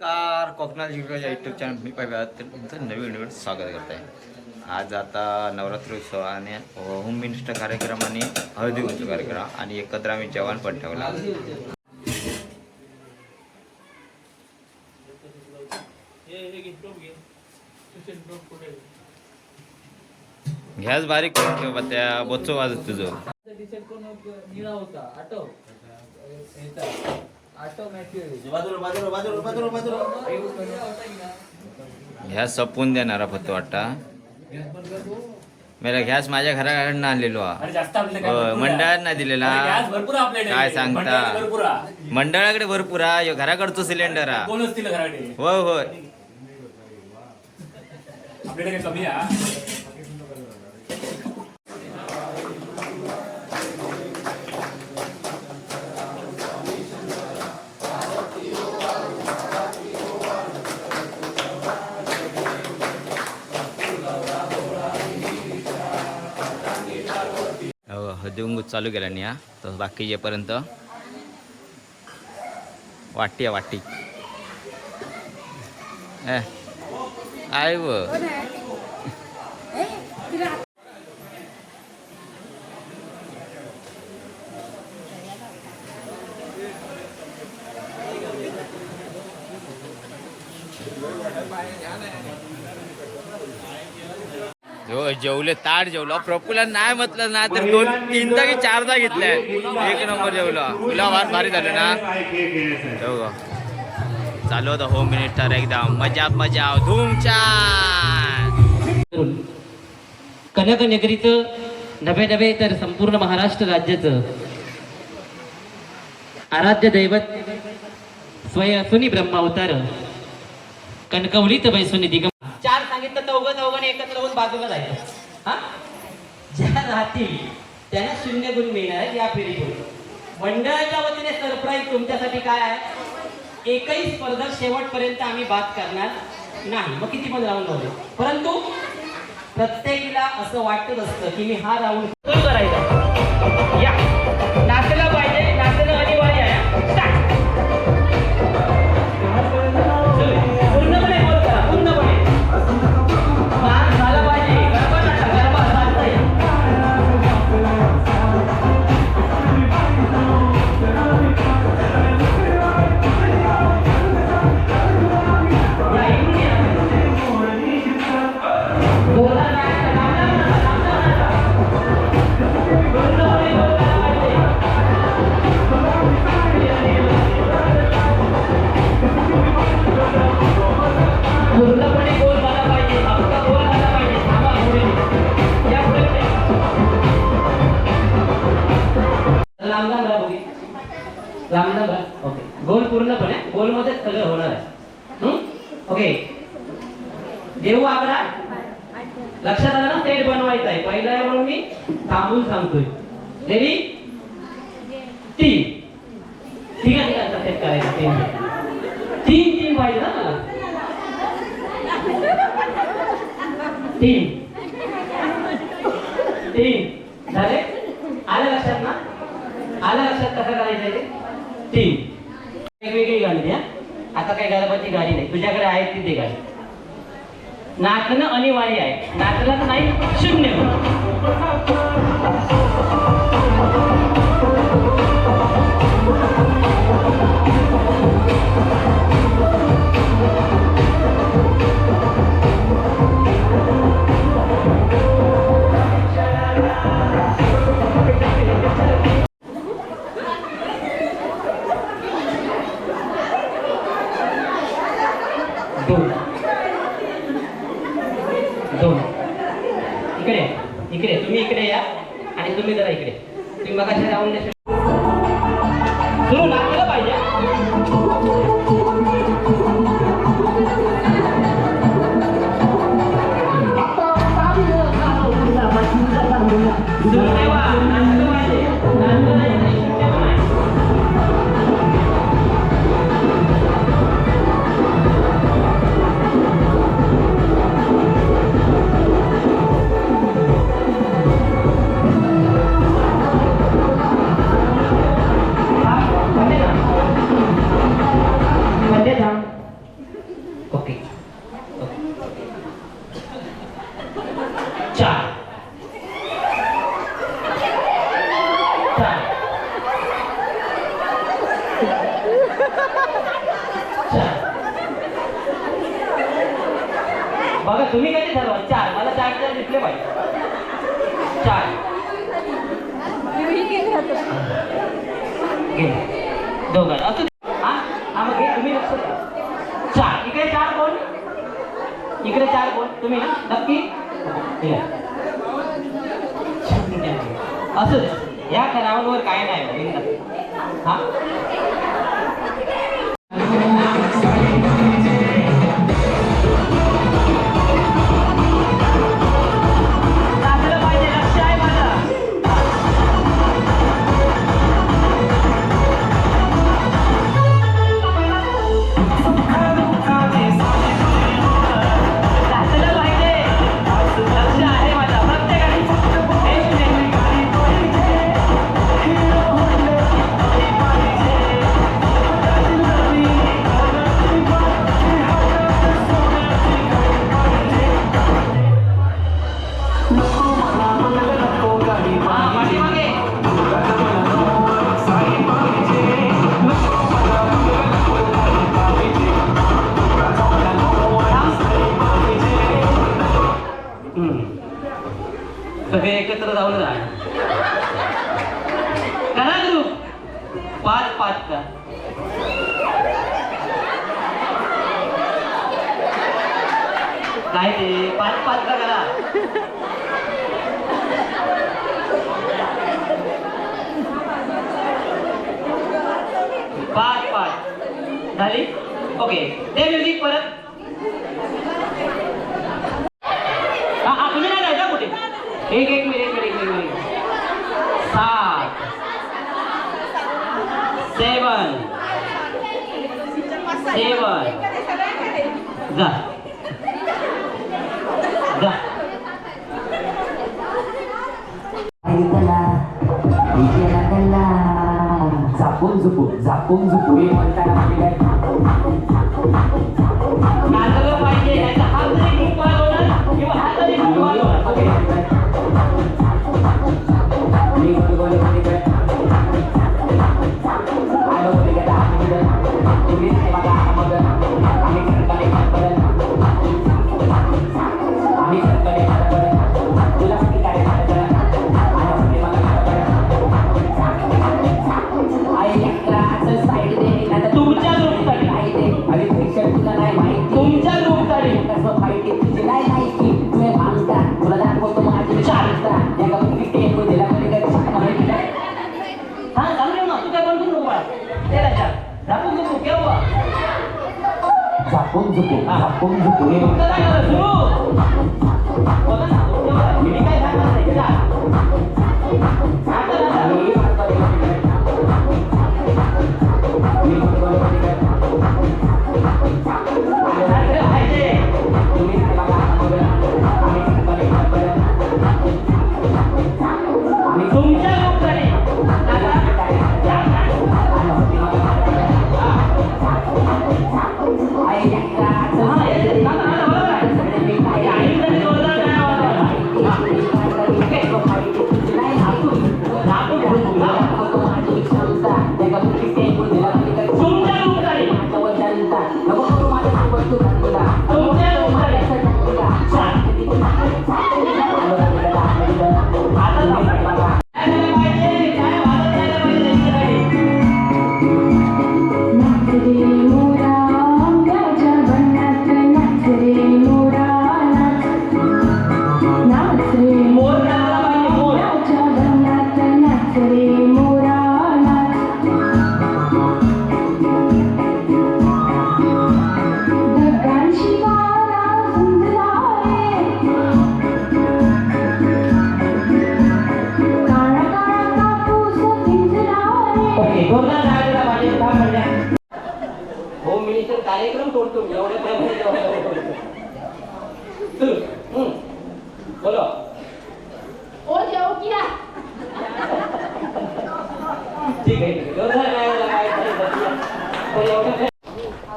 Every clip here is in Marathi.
कार कोकणात जिल्ह्याच्या युट्यूब चॅनल मी पाहिजे तर तुमचं नवीन व्हिडिओ स्वागत करत आहे. आज आता नवरात्र उत्सव आणि होम मिनिस्टर कार्यक्रम आणि हळदी उत्सव कार्यक्रम आणि एकत्र आम्ही जेवण पण ठेवला. घ्यास बारीक करून ठेव त्या बोचो वाजत तुझं. ह्या सपून देणारा फक्त वाटता मला घ्यास माझ्या घराकडनं आणलेलो हा. नाही दिलेला गॅस काय सांगता? मंडळात भरपूर आहे. मंडळाकडे भरपूर हा. घराकडचं सिलेंडर हा. होय होय. आपल्याकडे कमी आहे चालू केला नाही हा तर बाकी येपर्यंत वाटी आहे वाटी. ए, आहे व जो जेवले ताट जेवलो. प्रफुला नाही म्हटलं ना तर दोन तीनदा की चारदा घेतलाय. एक नंबर जेवलो. तुला वार भारी झालं ना? हो चालू होतं होम मिनिस्टर एकदम. मजा मजा धूमचान कनकनगरीचं नवे नवे तर संपूर्ण महाराष्ट्र राज्याचं आराध्य दैवत स्वय असुनी ब्रह्मावतार कणकवलीत बैसुनी दिगम चार सांगितलं चौघ चौघाने एकत्र होऊन बाजूला जायचं. हा? ज्या राहतील त्यांना शून्य गुण मिळणार आहेत या फेरीतून मंडळाच्या वतीने सरप्राईज तुमच्यासाठी काय आहे? एकही स्पर्धक शेवटपर्यंत आम्ही बात करणार नाही. मग किती पण राऊंड होते परंतु प्रत्येकीला असं वाटत असतं की मी हा राऊंड करायचा. या. लक्षात आलं ना? सेट बनवायचा आहे पहिला आहे म्हणून मी थांबून सांगतोय. रेडी तीन. ठीक आहे ठीक आहे सेट करायचा तीन तीन तीन पाहिजे ना मला. तीन झाले आलं लक्षात ना आलं लक्षात कसं करायचं आहे ते तीन वेगवेगळी गाणी द्या आता काही गरबाची गाडी नाही तुझ्याकडे आहे ती ते गाडी नाचणं अनिवार्य आहे. नाचलं तर नाही शून्य. करा ग्रुप पाच पाच का काय ते पाच पाच का करा. पाच पाच. झाली? ओके. ते म्युझिक परत. एक एक मिनिट. जा. जा. झाकून झुकू झाकून झुकू हे म्हणता 꼼수고 아 꼼수고 따라가라 수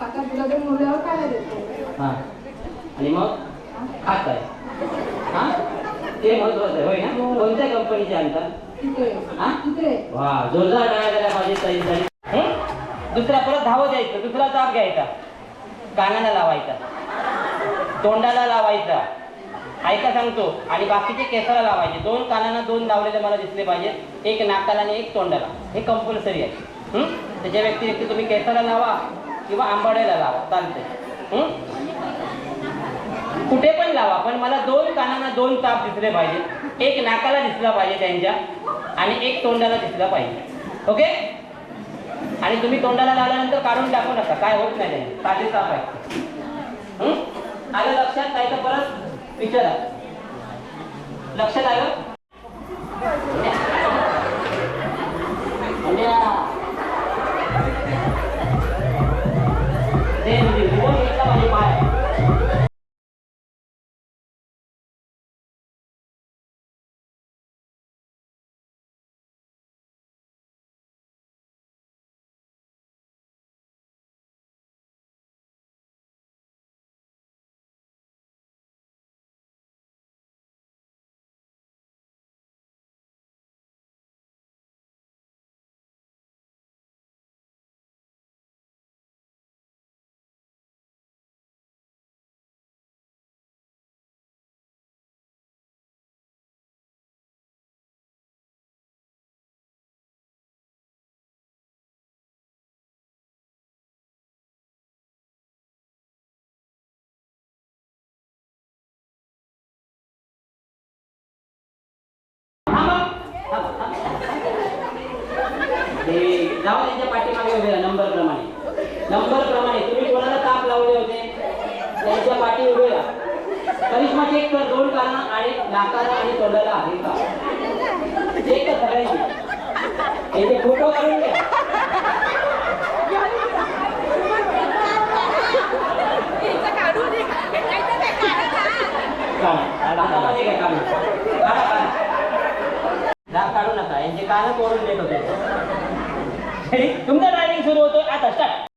काय देतो. हा. आणि मग? खात आहे. हा? ते महत्वाचं आहे होय ना? कोणत्या कंपनीचे हा? तिकडे वा जोरदार तरी हं? दुसरा परत धावं द्यायचं दुसरा चाप घ्यायचा. कानाला लावायचा. तोंडाला लावायचा. ऐका सांगतो. आणि बाकीचे केसाला लावायचे. दोन कानाला दोन लावलेले मला दिसले पाहिजेत. एक नाकाला आणि एक तोंडाला. हे कंपल्सरी आहे. हं? त्याच्या व्यतिरिक्त तुम्ही केसाला लावा. किंवा आंबाड्याला लावा चालते कुठे पण लावा पण मला दोन कानांना दोन ताप दिसले पाहिजे एक नाकाला दिसला पाहिजे त्यांच्या आणि एक तोंडाला दिसला पाहिजे. ओके? आणि तुम्ही तोंडाला लावल्यानंतर काढून टाकू नका. काय होत नाही त्याने. साधे ताप आहे आलं लक्षात? नाही तर परत विचारा. लक्षात आलं? ते जाऊ त्यांच्या पाठीमागे उभे नंबर प्रमाणे. नंबर प्रमाणे. तुम्ही कोणाला ताप लावले होते? त्यांच्या पाठी उभे राहा. करिश्मा चेक कर दोन काना आणि नाकाला आणि तोंडाला आहे का? चेक कर सगळ्यांची. याचे फोटो काढून घ्या. हातामध्ये घ्या काढून. काढा, नका. यांचे कान तोडून देत होते? तुमचा ड्रायव्हिंग सुरू होतो आता स्टार्ट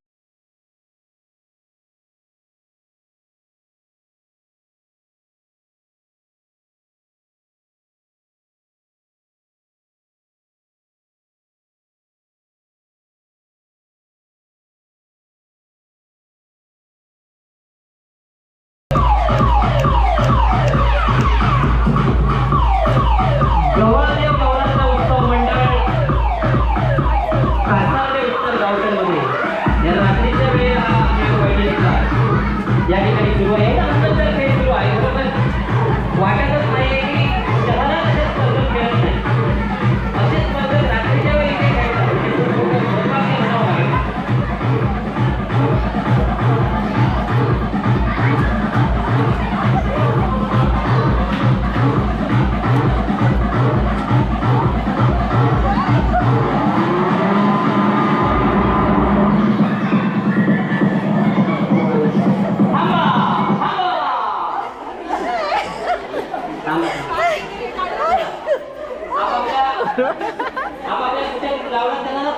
आपल्या कुठे लावला त्यांना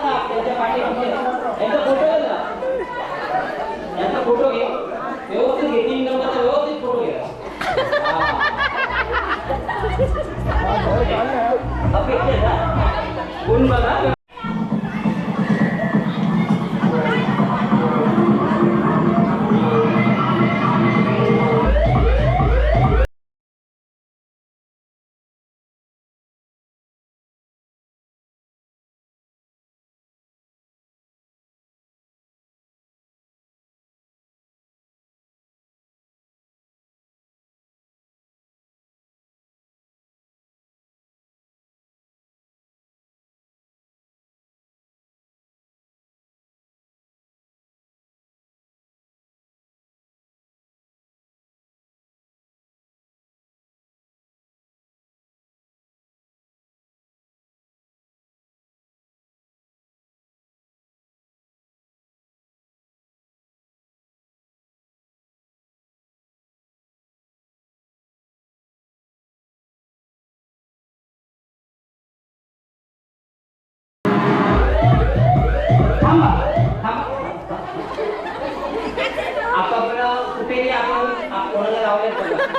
व्यवस्थित घे. व्यवस्थित फोटो घे. बघा?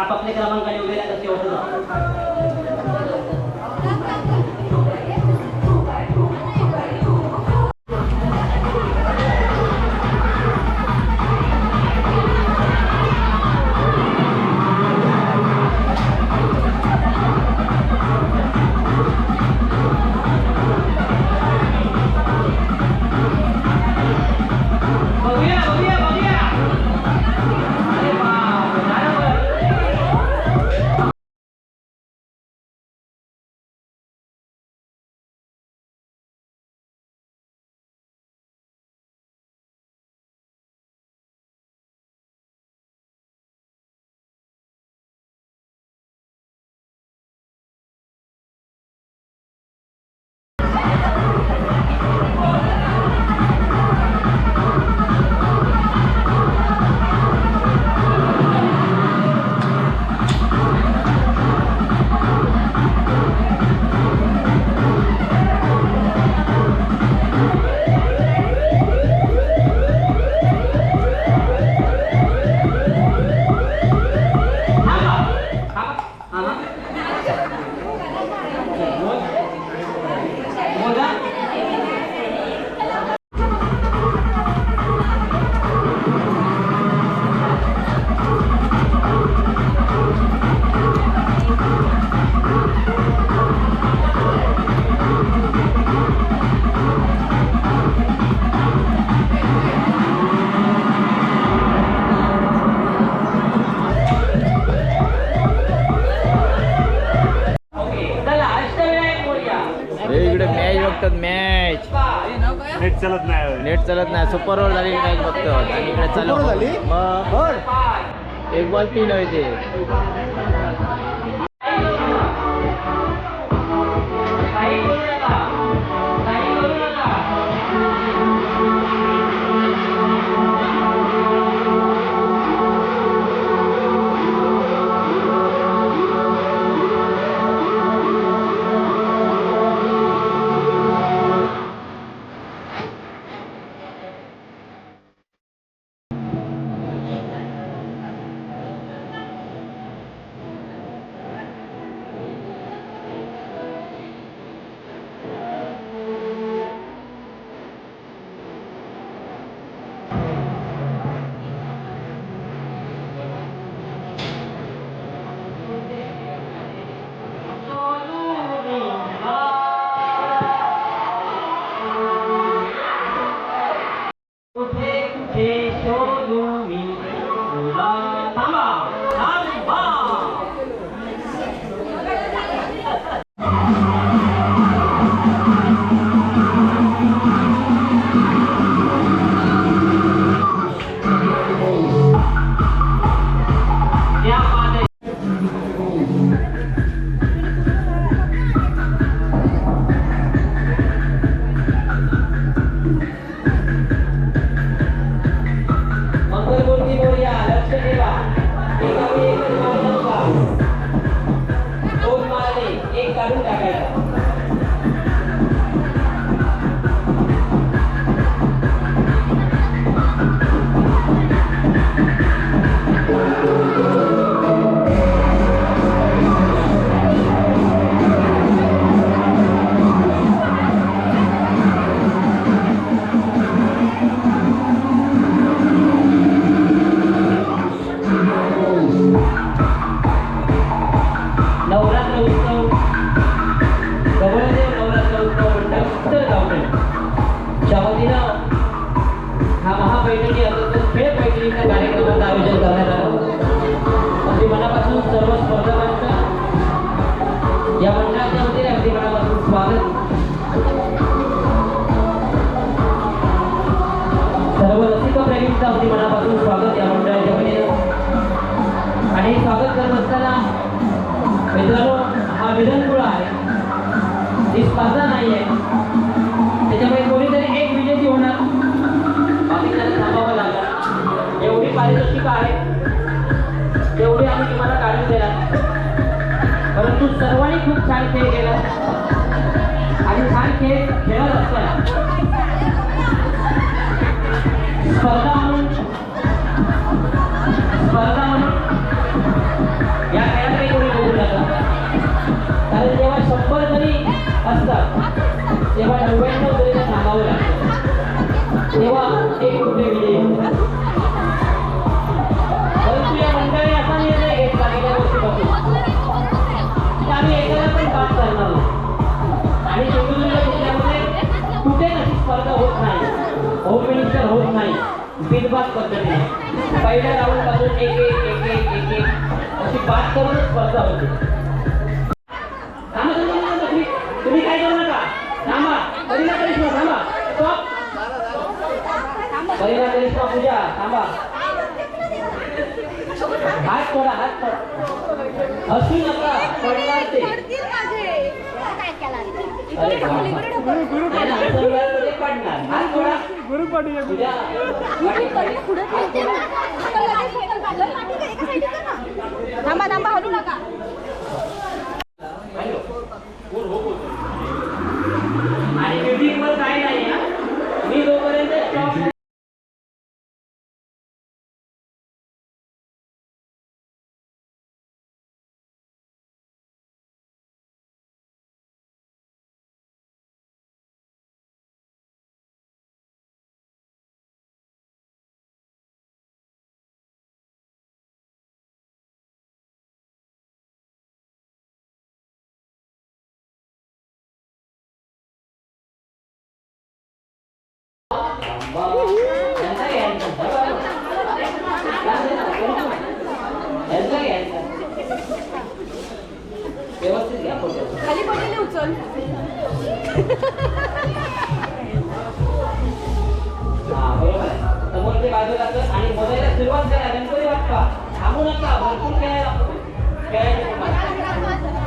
आपापल्या क्रमांकाने उभे राहतात तेवढं लागत नाही. सुपरवर झाली काय बघतो आणि इकडे चालू. झाली? मग एक बॉल तीन व्हायचे सर्वांनी खूप छान खेळ केला. आणि छान खेळ खेळत असताना. विभाग पद्धतीने. पहिल्या राऊंडपासून एक एक एक एक एक एक. अशी पाच करून स्पर्धा होते. थांबा, तुम्ही तुम्ही. काय करू नका. थांबा. पहिला करिश्मा थांबा. स्टॉप पहिला करिश्मा पूजा थांबा. हात पडा हात पडा हसू नका. पडणार ते. अरे बाबा. थांबा थांबा हलू नका आणि म्युझिक वर काय नाही हा मी जोपर्यंत स्टॉप यांचा घ्यायचा. यांचा घ्यायचा. व्यवस्थित घ्या फोटो खाली पडलेले उचल हा बरोबर आहे. समोरच्या बाजूला कर आणि मोजायला सुरुवात करा गणपती बाप्पा थांबू नका भरपूर खेळायला खेळायचे